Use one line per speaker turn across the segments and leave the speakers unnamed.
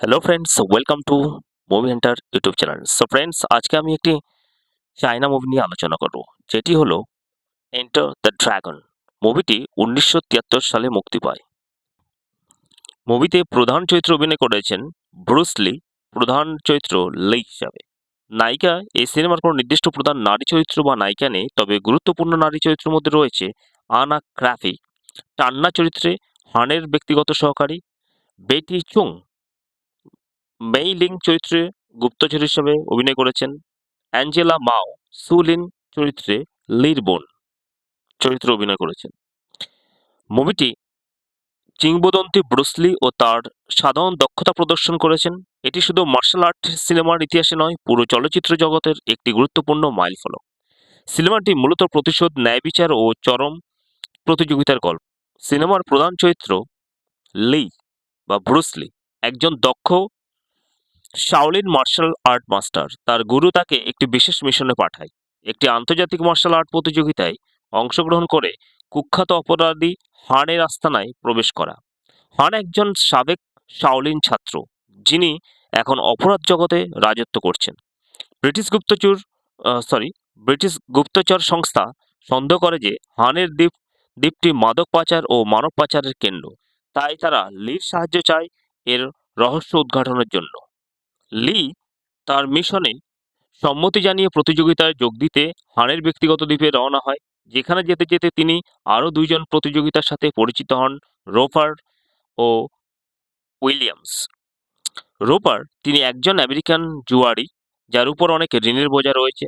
Hello friends welcome to movie hunter YouTube channel so friends আজকে আমি একটি China movie নিয়ে আলোচনা করব। যেটি হলো এন্টার দ্য ড্রাগন মুভিটি উনিশশো তিয়াত্তর সালে মুক্তি পায়। মুভিতে প্রধান চরিত্রে অভিনয় করেছেন ব্রুসলি প্রধান চরিত্র লি হিসাবে। নায়িকা এই সিনেমার কোনো নির্দিষ্ট প্রধান নারী চরিত্র বা নায়িকা নেই, তবে গুরুত্বপূর্ণ নারী চরিত্রের মধ্যে রয়েছে আনা ক্রাফি টান্না চরিত্রে হানের ব্যক্তিগত সহকারী। বেটি চুং মেই লিং চরিত্রে গুপ্তচর হিসেবে অভিনয় করেছেন অ্যাঞ্জেলা মাও সুলিন চরিত্রে লির বোন চরিত্রে অভিনয় করেছেন। মুভিটি কিংবদন্তি ব্রুসলি ও তার সাধারণ দক্ষতা প্রদর্শন করেছেন। এটি শুধু মার্শাল আর্ট সিনেমার ইতিহাসে নয়, পুরো চলচ্চিত্র জগতের একটি গুরুত্বপূর্ণ মাইলফলক। সিনেমাটি মূলত প্রতিশোধ, ন্যায় বিচার ও চরম প্রতিযোগিতার গল্প। সিনেমার প্রধান চরিত্র লি বা ব্রুসলি একজন দক্ষ শাওলিন মার্শাল আর্ট মাস্টার তার গুরু তাকে একটি বিশেষ মিশনে পাঠায়। একটি আন্তর্জাতিক মার্শাল আর্ট প্রতিযোগিতায় অংশগ্রহণ করে কুখ্যাত অপরাধী হানের আস্তানায় প্রবেশ করা। হান একজন সাবেক শাওলিন ছাত্র, যিনি এখন অপরাধ জগতে রাজত্ব করছেন। ব্রিটিশ গুপ্তচর সরি ব্রিটিশ গুপ্তচর সংস্থা সন্দেহ করে যে হানের দ্বীপ, দ্বীপটি মাদক পাচার ও মানব পাচারের কেন্দ্র। তাই তারা লির সাহায্য চায় এর রহস্য উদ্ঘাটনের জন্য। লি তার মিশনে সম্মতি জানিয়ে প্রতিযোগিতায় যোগ দিতে হানের ব্যক্তিগত দ্বীপে রওনা হয়, যেখানে যেতে যেতে তিনি আরও দুইজন প্রতিযোগিতার সাথে পরিচিত হন, রোপার ও উইলিয়ামস। রোপার তিনি একজন আমেরিকান জুয়ারি যার উপর অনেক ঋণের বোঝা রয়েছে।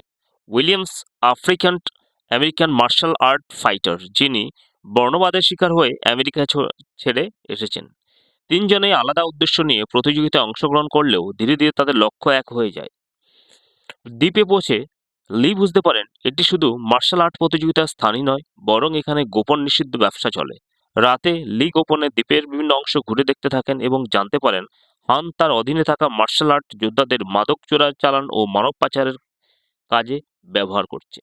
Williams African, American martial art fighter, যিনি বর্ণবাদের শিকার হয়ে আমেরিকা ছেড়ে এসেছেন। তিনজনেই আলাদা উদ্দেশ্য নিয়ে প্রতিযোগিতায় অংশগ্রহণ করলেও ধীরে ধীরে তাদের লক্ষ্য এক হয়ে যায়। দ্বীপে পৌঁছে লি বুঝতে পারেন, এটি শুধু মার্শাল আর্ট প্রতিযোগিতার স্থানই নয়, বরং এখানে গোপন নিষিদ্ধ ব্যবসা চলে। রাতে লি গোপনে দ্বীপের বিভিন্ন অংশ ঘুরে দেখতে থাকেন এবং জানতে পারেন, হান তার অধীনে থাকা মার্শাল আর্ট যোদ্ধাদের মাদক চোরা চালান ও মানব পাচারের কাজে ব্যবহার করছে।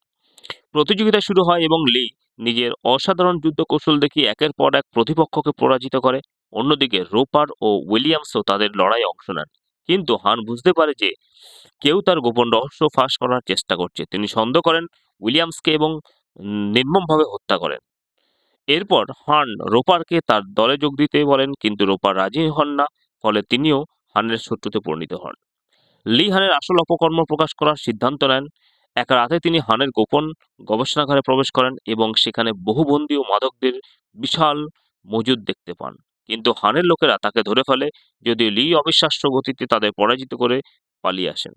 প্রতিযোগিতা শুরু হয় এবং লি নিজের অসাধারণ যুদ্ধ কৌশল দেখিয়ে একের পর এক প্রতিপক্ষকে পরাজিত করে। অন্যদিকে রোপার ও উইলিয়ামসও তাদের লড়াইয়ে অংশ নেন। কিন্তু হান বুঝতে পারে যে কেউ তার গোপন রহস্য ফাঁস করার চেষ্টা করছে। তিনি সন্দেহ করেন উইলিয়ামসকে এবং নির্মমভাবে হত্যা করেন। এরপর হান রোপারকে তার দলে যোগ দিতে বলেন, কিন্তু রোপার রাজি হন না, ফলে তিনিও হানের শত্রুতে পরিণত হন। লি হানের আসল অপকর্ম প্রকাশ করার সিদ্ধান্ত নেন। এক রাতে তিনি হানের গোপন গবেষণাগারে প্রবেশ করেন এবং সেখানে বহু বন্দী ও মাদকদের বিশাল মজুদ দেখতে পান। কিন্তু হানের লোকেরা তাকে ধরে ফেলে যদিও লি অবিশ্বাস্য গতিতে তাদের পরাজিত করে পালিয়ে আসেন।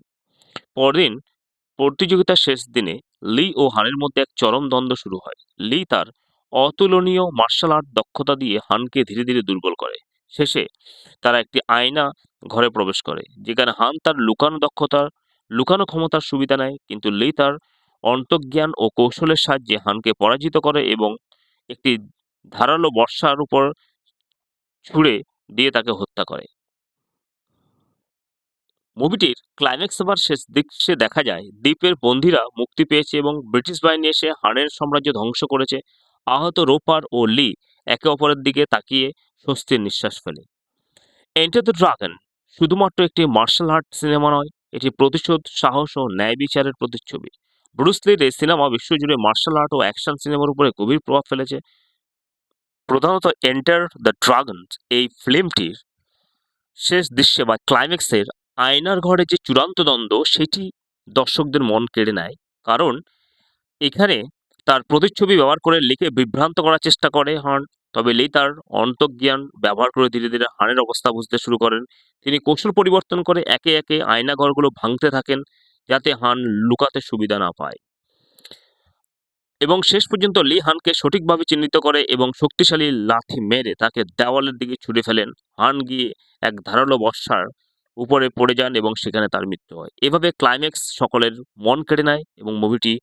পরদিন প্রতিযোগিতার শেষ দিনে লি ও হানের মধ্যে এক চরম দ্বন্দ্ব শুরু হয়। লি তার অতুলনীয় মার্শাল আর্ট দক্ষতা দিয়ে হানকে ধীরে ধীরে দুর্বল করে। শেষে তারা একটি আয়না ঘরে প্রবেশ করে, যেখানে হান তার লুকানো দক্ষতার লুকানো ক্ষমতার সুবিধা নেয়, কিন্তু লি তার অন্তজ্ঞান ও কৌশলের সাহায্যে হানকে পরাজিত করে এবং একটি ধারালো বর্ষার উপর ছুঁড়ে দিয়ে তাকে হত্যা করে। মুভিটির ক্লাইম্যাক্স আবার শেষ দৃশ্যে দেখা যায়, দ্বীপের বন্দীরা মুক্তি পেয়েছে এবং ব্রিটিশ বাহিনী এসে হানের সাম্রাজ্য ধ্বংস করেছে। আহত রোপার ও লি একে অপরের দিকে তাকিয়ে স্বস্তির নিঃশ্বাস ফেলে। এন্টার দ্য ড্রাগন শুধুমাত্র একটি মার্শাল আর্ট সিনেমা নয়, এটি প্রতিশোধ, সাহস ও ন্যায় বিচারের প্রতিচ্ছবি। ব্রুসলির এই সিনেমা বিশ্বজুড়ে মার্শাল আর্ট ও অ্যাকশন সিনেমার উপরে গভীর প্রভাব ফেলেছে। প্রধানত এন্টার দ্য ড্রাগন এই ফিল্মটির শেষ দৃশ্যে বা ক্লাইম্যাক্সের আয়নার ঘরে যে চূড়ান্ত দ্বন্দ্ব, সেটি দর্শকদের মন কেড়ে নেয়। কারণ এখানে তার প্রতিচ্ছবি ব্যবহার করে লিখে বিভ্রান্ত করার চেষ্টা করে হন তবে লি তার অন্তর্জ্ঞান ব্যবহার করে ধীরে ধীরে হানের অবস্থা বুঝতে শুরু করেন। তিনি কৌশল পরিবর্তন করে একে একে আয়না ঘরগুলো ভাঙতে থাকেন যাতে হান লুকাতে সুবিধা না পায়। এবং শেষ পর্যন্ত লি হানকে সঠিকভাবে চিহ্নিত করে এবং শক্তিশালী লাথি মেরে তাকে দেওয়ালের দিকে ছুড়ে ফেলেন। হান গিয়ে এক ধারালো বর্ষার উপরে পড়ে যান এবং সেখানে তার মৃত্যু হয়। এভাবে ক্লাইম্যাক্স সকলের মন কেড়ে নেয় এবং মুভিটি